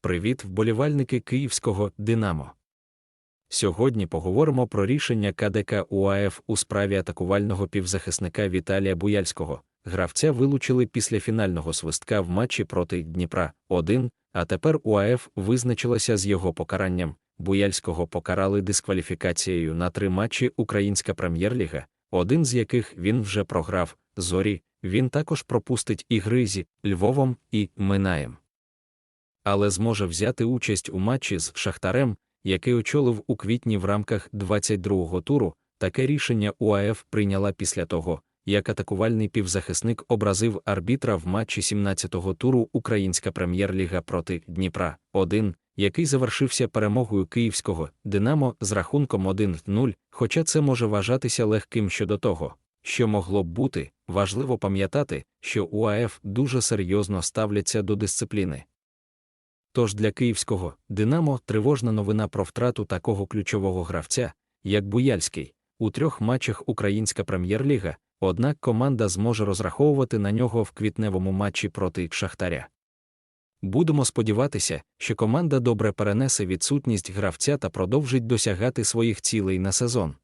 Привіт, вболівальники київського Динамо. Сьогодні поговоримо про рішення КДК УАФ у справі атакувального півзахисника Віталія Буяльського. Гравця вилучили після фінального свистка в матчі проти Дніпра 1, а тепер УАФ визначилася з його покаранням. Буяльського покарали дискваліфікацією на три матчі Українська прем'єр-ліга, один з яких він вже програв. Зорі, він також пропустить ігри зі Львовом і Минаєм. Але зможе взяти участь у матчі з Шахтарем, який очолив у квітні в рамках 22-го туру. Таке рішення УАФ прийняла після того, як атакувальний півзахисник образив арбітра в матчі 17-го туру Українська прем'єр-ліга проти Дніпра 1, який завершився перемогою київського Динамо з рахунком 1-0, хоча це може вважатися легким щодо того, що могло б бути, важливо пам'ятати, що УАФ дуже серйозно ставляться до дисципліни. Тож для київського Динамо тривожна новина про втрату такого ключового гравця, як Буяльський. У трьох матчах Українська прем'єр-ліга, однак команда зможе розраховувати на нього в квітневому матчі проти Шахтаря. Будемо сподіватися, що команда добре перенесе відсутність гравця та продовжить досягати своїх цілей на сезон.